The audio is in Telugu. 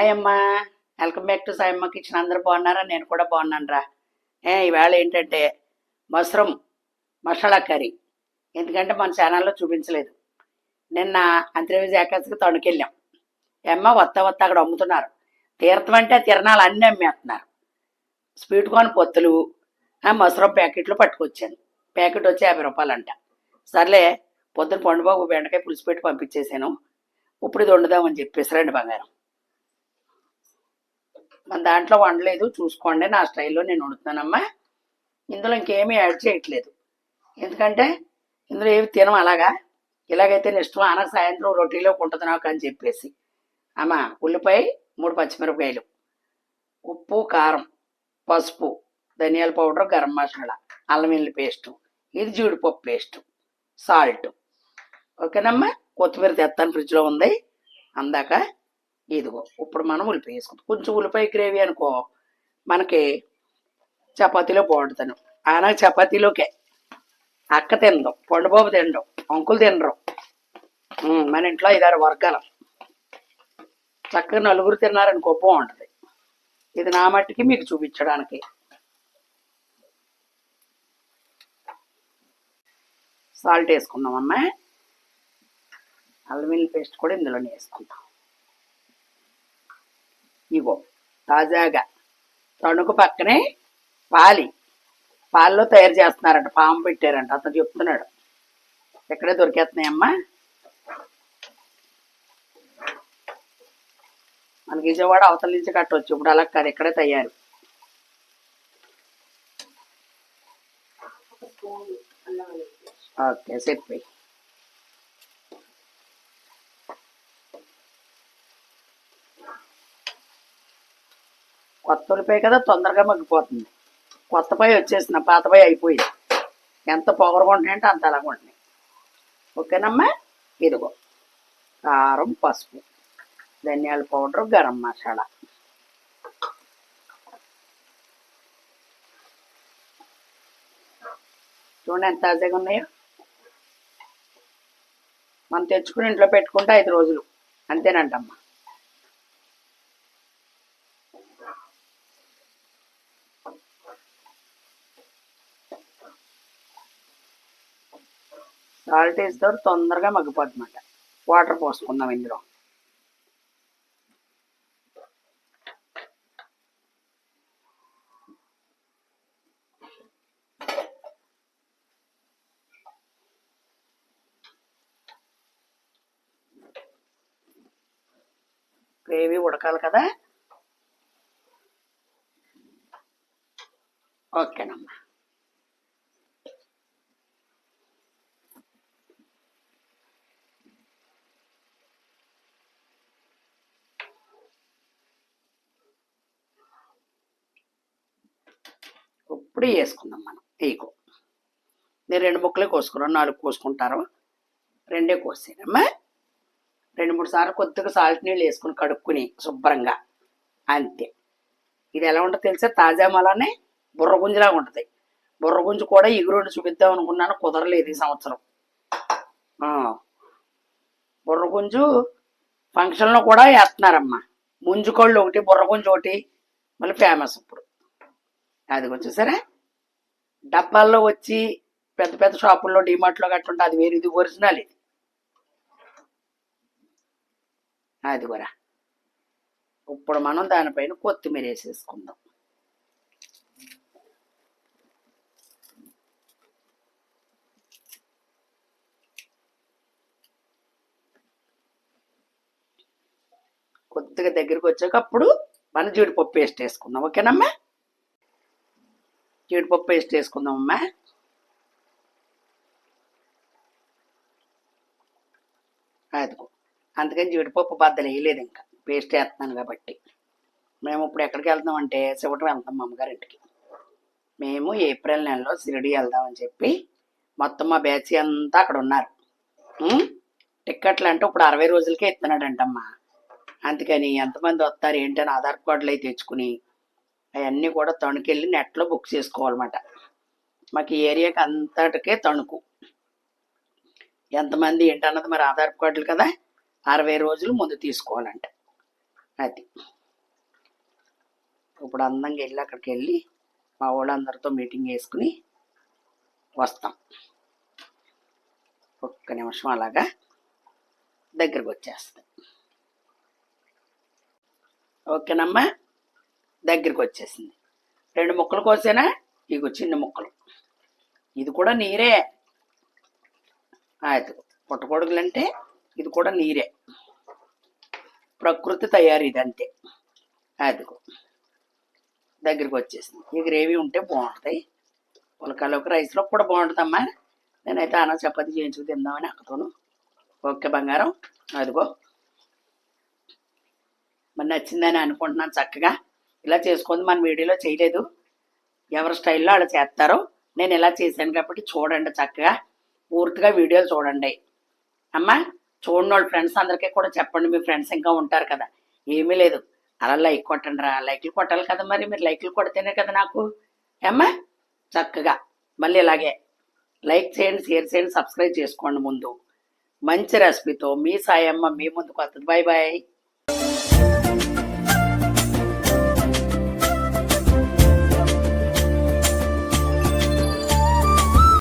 హాయ్ అమ్మా welcome back to Sayamma kitchen. అందరు బాగున్నారా? నేను కూడా బాగున్నాను రా ఏ ఈవేళ ఏంటంటే మష్రూమ్ మసాలా కర్రీ. ఎందుకంటే మన ఛానల్లో చూపించలేదు. నిన్న అంతర్వేజ్ ఏకాశకి తణుకెళ్ళాం. ఏమ్మ వత్త వత్త అక్కడ అమ్ముతున్నారు. తీర్థం అంటే తిరణాలు అన్నీ అమ్మేస్తున్నారు. స్వీట్ కార్న్ పొత్తులు ఆ మష్రూమ్ ప్యాకెట్లు పట్టుకొచ్చాను. ప్యాకెట్ వచ్చి యాభై రూపాయలు అంట సర్లే పొద్దున పండుబాబు బెండకాయ పులుసు పెట్టి పంపించేశాను. ఇప్పుడు ఇది వండుదామని చెప్పేసి రండి బంగారం. మన దాంట్లో వండలేదు చూసుకోండి నా స్టైల్లో నేను వండుతున్నానమ్మా. ఇందులో ఇంకేమీ యాడ్ చేయట్లేదు. ఎందుకంటే ఇందులో ఏమి తినం అలాగా? ఇలాగైతే నేను ఇష్టం అన్న సాయంత్రం రొటీలో ఉంటుంది నాకు అని చెప్పేసి. అమ్మ ఉల్లిపాయ మూడు పచ్చిమిరపకాయలు ఉప్పు కారం పసుపు ధనియాల పౌడర్ గరం మసాలా అల్లం వెల్లుల్లి పేస్టు ఇది జీడిపప్పు పేస్ట్ సాల్ట్. ఓకేనమ్మా? కొత్తిమీర తెత్తాను ఫ్రిడ్జ్లో ఉంది. అందాక ఇదిగో ఇప్పుడు మనం ఉల్లిపాయ వేసుకుంటాం కొంచెం ఉల్లిపాయ గ్రేవీ అనుకో. మనకి చపాతీలో బాగుంటుంది ఆయన చపాతీలోకే. అక్క తినడం పండుబాబు తినడం అంకులు తినరు. మన ఇంట్లో ఐదారు వర్గాలు. చక్కగా నలుగురు తిన్నారనుకో బాగుంటుంది. ఇది నా మట్టికి మీకు చూపించడానికి. సాల్ట్ వేసుకుందామమ్మా అల్లం వెల్లుల్లి పేస్ట్ కూడా ఇందులోనే వేసుకుందాం. ఇగో తాజాగా. తణుకు పక్కనే పాలి. పాలలో తయారు చేస్తున్నారంట పాము పెట్టారంట అతను చెప్తున్నాడు. ఎక్కడే దొరికేస్తున్నాయమ్మా? మనకి విజయవాడ అవతల నుంచి కట్టవచ్చు ఇప్పుడు అలా కాదు ఇక్కడే తయారు. ఓకే చెప్పి కొత్త ఉల్లిపాయ కదా తొందరగా మగ్గిపోతుంది. కొత్త పై వచ్చేసిన పాత పై అయిపోయింది. ఎంత పొగరకుంటున్నాయంటే అంత అలాగ ఉంటున్నాయి. ఓకేనమ్మా? ఇదిగో. కారం పసుపు ధనియాల పౌడర్ గరం మసాలా. చూడండి ఎంత తాజాగా ఉన్నాయో. మనం తెచ్చుకుని ఇంట్లో పెట్టుకుంటే ఐదు రోజులు. అంతేనంటమ్మా. సాల్ట్ వేస్తే తొందరగా మగ్గిపోతుందన్నమాట. వాటర్ పోసుకుందాం ఇందులో. గ్రేవీ ఉడకాలి కదా? ఓకేనమ్మా. ఇప్పుడు వేసుకుందాం మనం. టీకో నేను రెండు ముక్కలే కోసుకున్నాను నాలుగు కోసుకుంటారు? రెండే కోసేనమ్మా. రెండు మూడు సార్లు కొద్దిగా సాల్ట్ నీళ్ళు వేసుకుని కడుక్కుని శుభ్రంగా. అంతే. ఇది ఎలా ఉంటుందో తెలిసే? తాజా మలానే బుర్రగుంజిలాగా ఉంటుంది. బుర్రగుంజు కూడా ఎగురుండి చూపిద్దాం అనుకున్నాను. కుదరలేదు ఈ సంవత్సరం. బుర్రగుంజు ఫంక్షన్లో కూడా వేస్తున్నారమ్మా. ముంజుకోళ్ళు ఒకటి బుర్రగుంజు ఒకటి. మళ్ళీ ఫేమస్ ఇప్పుడు. అది కొంచెం సరే డబ్బాల్లో వచ్చి పెద్ద పెద్ద షాపుల్లో డిమార్ట్లో కట్టుంటే అది వేరు. ఇది ఒరిజినల్ ఇది. అది కూడా. ఇప్పుడు మనం దానిపైన కొత్తిమీర వేసేసుకుందాం. కొద్దిగా దగ్గరికి వచ్చాక అప్పుడు మన జీడిపప్పు పేస్ట్ వేసుకుందాం. ఓకేనమ్మా? జీడిపప్పు పేస్ట్ వేసుకుందామమ్మా అదిగో అందుకని జీడిపప్పు బద్దలు వేయలేదు ఇంకా. పేస్ట్ వేస్తున్నాను కాబట్టి. మేము ఇప్పుడు ఎక్కడికి వెళ్తాం అంటే శివటం వెళ్తాం మా అమ్మగారింటికి మేము ఏప్రిల్ నెలలో షిరిడి వెళ్దామని చెప్పి మొత్తం మా బ్యాచ్ అంతా అక్కడ ఉన్నారు. టిక్కెట్లు అంటే ఇప్పుడు అరవై రోజులకే ఇస్తున్నాడంటమ్మా. అందుకని ఎంతమంది వస్తారు ఏంటని ఆధార్ కార్డులు అవి తెచ్చుకుని అవన్నీ కూడా తణుకెళ్ళి నెట్లో బుక్ చేసుకోవాలన్నమాట. మాకు ఈ ఏరియాకి అంతటికే తణుకు. ఎంతమంది ఏంటన్నది మరి ఆధార్ కార్డులు కదా? అరవై రోజులు ముందు తీసుకోవాలంట. అది. ఇప్పుడు అందంగా వెళ్ళి అక్కడికి వెళ్ళి మా వాళ్ళందరితో మీటింగ్ వేసుకుని వస్తాం. ఒక్క నిమిషం అలాగా దగ్గరకు వచ్చేస్తాం ఓకేనమ్మా? దగ్గరికి వచ్చేసింది రెండు ముక్కలు కోసేనా? ఇగో చిన్న ముక్కలు. ఇది కూడా నీరే. అది పుట్టగొడుగులంటే ఇది కూడా నీరే. ప్రకృతి తయారు ఇది అంతే. అదిగో దగ్గరికి వచ్చేసింది ఈ గ్రేవీ ఉంటే బాగుంటాయి పులకాలోకి రైస్లో కూడా బాగుంటుందమ్మా. నేనైతే అన్న చపాతి చేయించుకు తిందామని అక్కతోను. ఓకే బంగారం. అదిగో. మరి నచ్చిందని అనుకుంటున్నాను చక్కగా. ఇలా చేసుకుంది మన వీడియోలో చేయలేదు. ఎవరి స్టైల్లో అలా చేస్తారో నేను ఇలా చేశాను కాబట్టి చూడండి చక్కగా. పూర్తిగా వీడియోలు చూడండి. అమ్మా చూడండి వాళ్ళ ఫ్రెండ్స్ అందరికీ కూడా చెప్పండి మీ ఫ్రెండ్స్ ఇంకా ఉంటారు కదా. ఏమీ లేదు. అలా లైక్ కొట్టండి రా. లైక్లు కొట్టాలి కదా మరి. మీరు లైక్లు కొడితేనే కదా నాకు. ఏమ్మా చక్కగా. మళ్ళీ ఇలాగే. లైక్ చేయండి షేర్ చేయండి సబ్స్క్రైబ్ చేసుకోండి ముందు. మంచి రెసిపీతో మీ సాయమ్మ మీ ముందుకు వస్తుంది. Bye bye